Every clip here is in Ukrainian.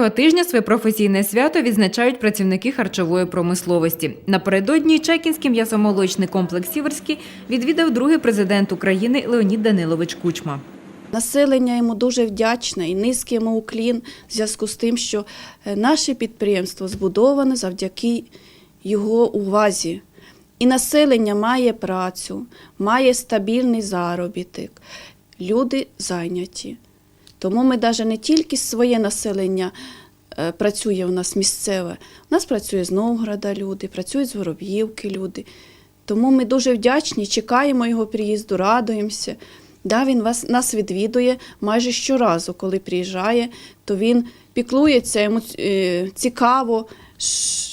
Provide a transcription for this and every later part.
Цього тижня своє професійне свято відзначають працівники харчової промисловості. Напередодні Чекінський м'ясомолочний комплекс Сіверський відвідав другий президент України Леонід Данилович Кучма. Населення йому дуже вдячне і низький йому уклін в зв'язку з тим, що е, наше підприємство збудоване завдяки його увазі. І населення має працю, має стабільний заробіток, люди зайняті. Тому ми навіть не тільки своє населення е, працює у нас місцеве, у нас працює з Новгорода люди, працюють з Вороб'ївки люди. Тому ми дуже вдячні, чекаємо його приїзду, радуємося. Да, він вас, нас відвідує майже щоразу, коли приїжджає, то він піклується, йому е, цікаво,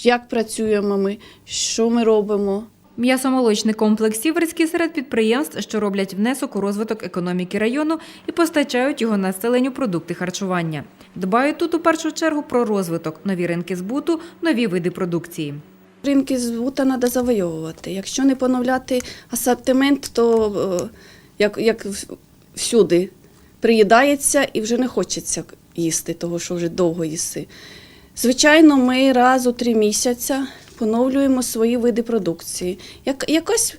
як працюємо ми, що ми робимо. М'ясомолочний комплекс Сіверський серед підприємств, що роблять внесок у розвиток економіки району і постачають його населенню продукти харчування. Дбають тут у першу чергу про розвиток, нові ринки збуту, нові види продукції. Ринки збута треба завойовувати. Якщо не поновляти асортимент, то е, як, як всюди приїдається і вже не хочеться їсти, того що вже довго їси. Звичайно, ми раз у три місяці поновлюємо свої види продукції. Як, якось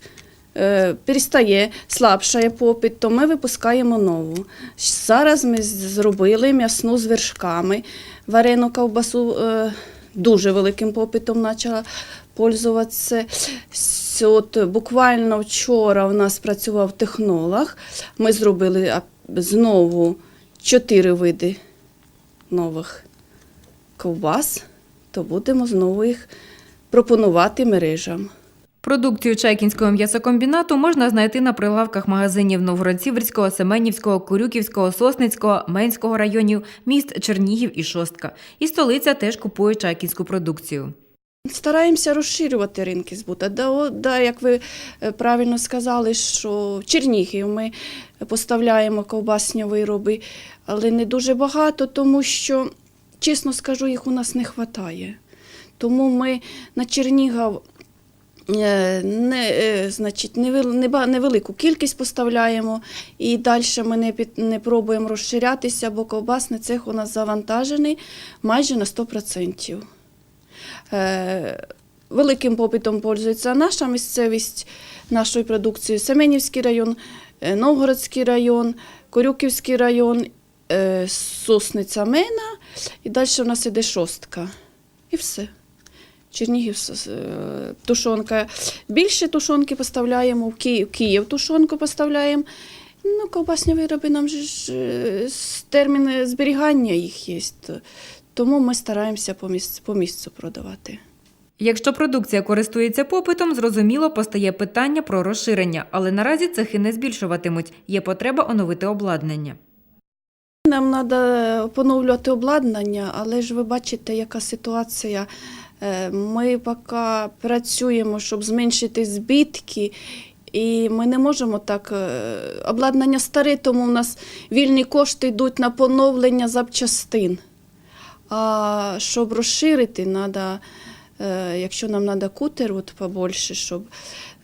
е, перестає, слабшає попит, то ми випускаємо нову. Зараз ми зробили м'ясну з вершками, варену ковбасу е, дуже великим попитом почала пользуватися. От, буквально вчора у нас працював технолог. Ми зробили знову чотири види нових ковбас, то будемо знову їх пропонувати мережам. Продукцію Чайкінського м'ясокомбінату можна знайти на прилавках магазинів Новгород-Сіверського, Семенівського, Курюківського, Сосницького, Менського районів, міст Чернігів і Шостка. І столиця теж купує чайкінську продукцію. Стараємося розширювати ринки збута. Да, да, як ви е, правильно сказали, що в Чернігів ми поставляємо ковбасні вироби, але не дуже багато, тому що, чесно скажу, їх у нас не вистачає. Тому ми на Чернігів е, не, е, значить, невелику кількість поставляємо і далі ми не, під, не пробуємо розширятися, бо ковбасний цех у нас завантажений майже на 100%. Е, Великим попитом пользується наша місцевість нашої продукції. Семенівський район, Новгородський район, Корюківський район, Сосниця Мена і далі у нас іде шостка. І все. Чернігів е, тушонка. Більше тушонки поставляємо в Київ, Київ тушонку поставляємо. Ну, ковбасні вироби нам же ж е, термін зберігання їх є. Тому ми стараємося по місцю, по місцю продавати. Якщо продукція користується попитом, зрозуміло постає питання про розширення, але наразі цехи не збільшуватимуть. Є потреба оновити обладнання. Нам треба поновлювати обладнання, але ж ви бачите, яка ситуація. Е, Ми поки працюємо, щоб зменшити збитки, і ми не можемо так. е, Обладнання старе, тому в нас вільні кошти йдуть на поновлення запчастин. А щоб розширити, треба, якщо нам треба кутер от побольше, щоб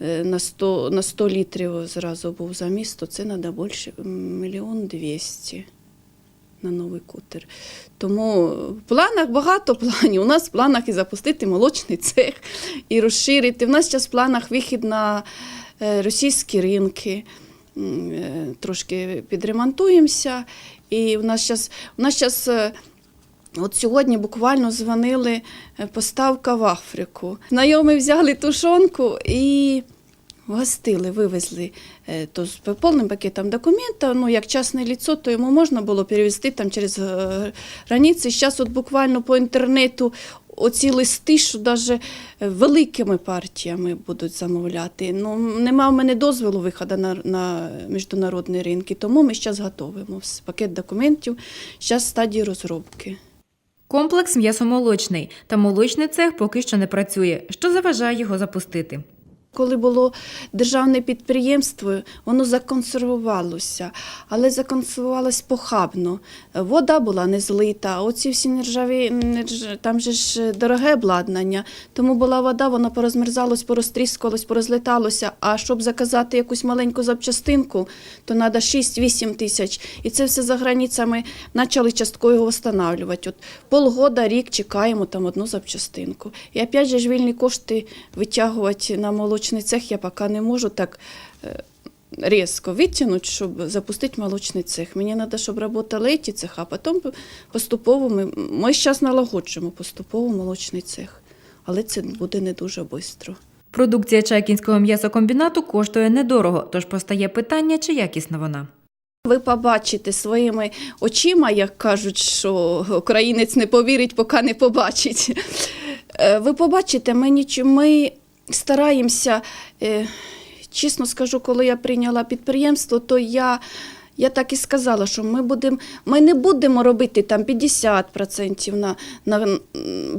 е, на 100, на 100 літрів зразу був за місто, це треба більше мільйон двісті на новий кутер. Тому в планах багато планів. У нас в планах і запустити молочний цех, і розширити. У нас зараз в планах вихід на е, російські ринки. Е, Трошки підремонтуємося. І в нас зараз, у нас зараз е, От сьогодні буквально дзвонили поставка в Африку. Знайомі взяли тушонку і гостили, вивезли е, то з повним пакетом документів. Ну, як частне ліцо, то йому можна було перевезти там через е, границі. Зараз от буквально по інтернету оці листи, що навіть великими партіями будуть замовляти. Ну, нема в мене дозволу виходу на, на міжнародні ринки, тому ми зараз готуємо пакет документів, зараз стадії розробки. Комплекс м'ясомолочний та молочний цех поки що не працює. Що заважає його запустити? Коли було державне підприємство, воно законсервувалося, але законсервувалось похабно. Вода була не злита, оці всі нержаві, там же ж дороге обладнання. Тому була вода, вона порозмерзалась, порозтріскувалась, порозлеталося. А щоб заказати якусь маленьку запчастинку, то треба 6-8 тисяч. І це все за границями почали частково встановлювати. От полгода, рік чекаємо там одну запчастинку. І опять же ж вільні кошти витягувати на молочний цех я поки не можу так е, різко витягнути, щоб запустити молочний цех. Мені треба, щоб працювали ті цеха, а потім поступово ми, ми зараз налагоджуємо поступово молочний цех. Але це буде не дуже швидко. Продукція Чайкінського м'ясокомбінату коштує недорого, тож постає питання, чи якісна вона. Ви побачите своїми очима, як кажуть, що українець не повірить, поки не побачить. Е, Ви побачите, ми, ніч... ми стараємося, е, чесно скажу, коли я прийняла підприємство, то я. Я так і сказала, що ми, будем, ми не будемо робити там 50% на, на м,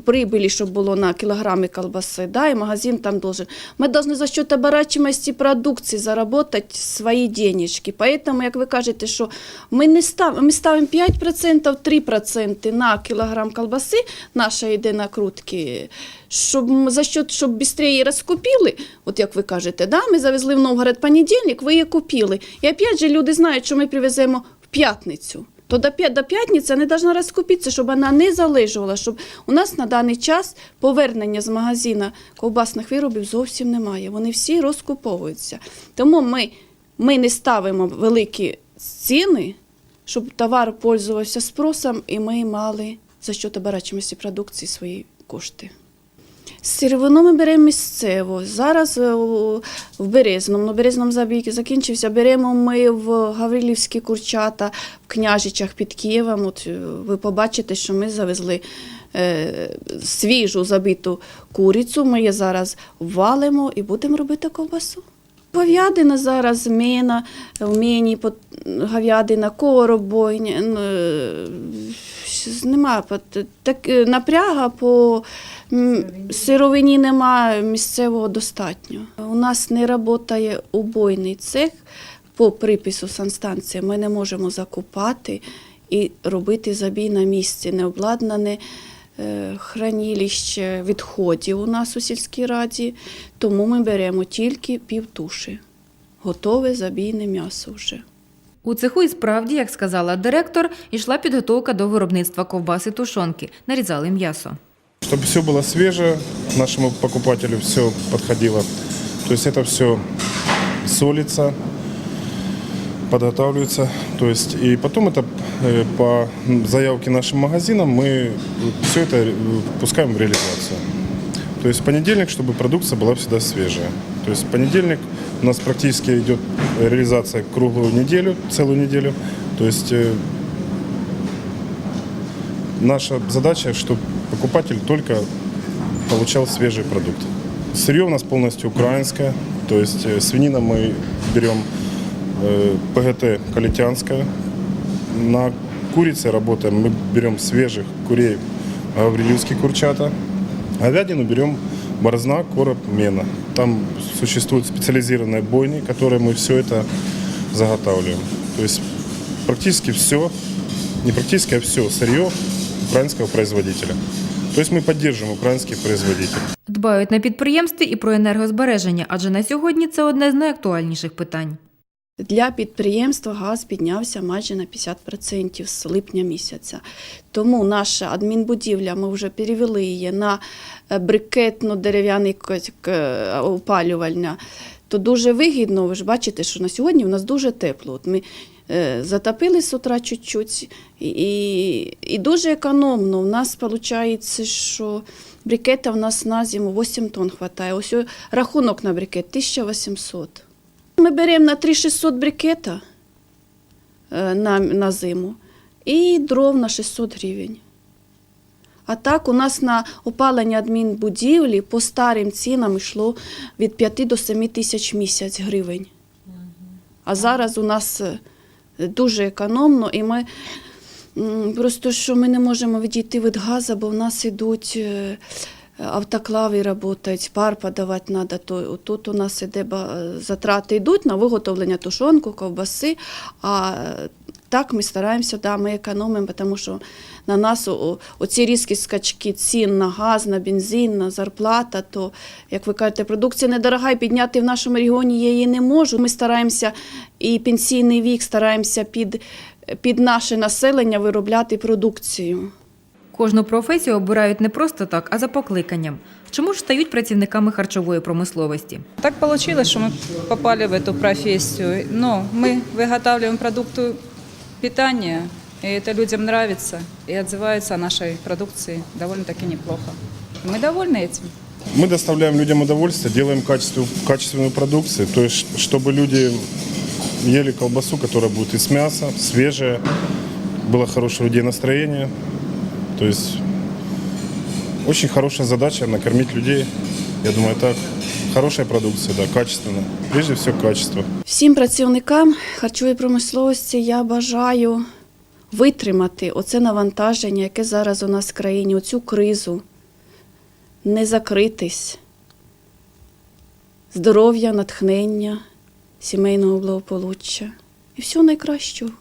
прибилі, щоб було на кілограми колбаси, да, і магазин там должен. Мы должны за счет оборачиваемости продукции заработать свои денежки. Поэтому, як ви кажете, що ми не став, ми ставимо 5%, 3% на кілограм колбаси, наша йде накрутки, щоб за счет, щоб її розкупили, от як ви кажете, да, ми завезли в Новгород понедільник, ви її купили. І опять же люди знають, що ми привеземо в п'ятницю. То до до п'ятниці не повинна розкупитися, щоб вона не залежувала, щоб у нас на даний час повернення з магазина ковбасних виробів зовсім немає. Вони всі розкуповуються. Тому ми, ми не ставимо великі ціни, щоб товар пользувався спросом, і ми мали за що оборачуваності продукції свої кошти. Сировину ми беремо місцево. Зараз е, в Березному, на Березному забійки закінчився. Беремо ми в Гаврилівські курчата, в Княжичах під Києвом. От е, ви побачите, що ми завезли е, свіжу забиту курицю. Ми її зараз валимо і будемо робити ковбасу. Говядина зараз мена, в мені говядина, коробойня. Е, Нема так, е, напряга по сировині нема місцевого достатньо. У нас не працює убойний цех по припису санстанції. Ми не можемо закупати і робити забій на місці. Не обладнане е, хранилище відходів у нас у сільській раді, тому ми беремо тільки півтуші. Готове забійне м'ясо вже. У цеху і справді, як сказала директор, йшла підготовка до виробництва ковбаси тушонки. Нарізали м'ясо. Чтобы все было свежее, нашему покупателю все подходило. То есть это все солится, подготавливается. То есть и потом это э, по заявке нашим магазинам мы все это э, пускаем в реализацию. То есть в понедельник, чтобы продукция была всегда свежая. То есть в понедельник у нас практически идет реализация круглую неделю, целую неделю. То есть э, наша задача, чтобы покупатель только получал свежий продукт. Сырье у нас полностью украинское, то есть э, свинина мы берем э, ПГТ калитянская. На курице работаем, мы берем свежих курей гаврилевские курчата. Говядину берем борозна, короб, мена. Там существуют специализированные бойни, которые мы все это заготавливаем. То есть практически все, не практически, а все сырье украинского производителя. То есть мы поддерживаем украинских производителей. Дбають на підприємстві і про енергозбереження, адже на сьогодні це одне з найактуальніших питань. Для підприємства газ піднявся майже на 50% з липня місяця. Тому наша адмінбудівля, ми вже перевели її на е, брикетно-дерев'яний к- опалювальня. То дуже вигідно, ви ж бачите, що на сьогодні в нас дуже тепло. От ми е, затопили з утра чуть-чуть, і, і, і дуже економно. У нас виходить, що брикета в нас на зиму 8 тонн вистачає. Ось рахунок на брикет 1800. Ми беремо на 3600 брикета е, на, на зиму і дров на 600 гривень. А так у нас на опалення адмінбудівлі по старим цінам йшло від 5 до 7 тисяч місяць гривень. А зараз у нас е, дуже економно, і ми просто що ми не можемо відійти від газу, бо в нас ідуть е, автоклави працюють, пар подавати треба, то тут у нас іде ба- затрати йдуть на виготовлення тушонку, ковбаси, а е, так ми стараємося, да, ми економимо, тому що на нас оці різкі скачки цін на газ, на бензин, на зарплата, то, як ви кажете, продукція недорога і підняти в нашому регіоні я її не можу. Ми стараємося і пенсійний вік стараємося під, під наше населення виробляти продукцію. Кожну професію обирають не просто так, а за покликанням. Чому ж стають працівниками харчової промисловості? Так получилось, что мы попали в эту профессию. Но мы выготавливаем продукты питания, и это людям нравится, и отзываются о нашей продукции довольно-таки неплохо. Мы довольны этим. Мы доставляем людям удовольствие, делаем качеству- качественную продукцию, то есть чтобы люди ели колбасу, которая будет из мяса, свежая, было хорошее у людей настроение. То есть очень хорошая задача накормить людей. Я думаю, так. Хорошая продукция, да, качественная. Прежде всего, качество. Всім працівникам харчової промисловості я бажаю витримати оце навантаження, яке зараз у нас в країні, оцю кризу, не закритись, здоров'я, натхнення, сімейного благополуччя і всього найкращого.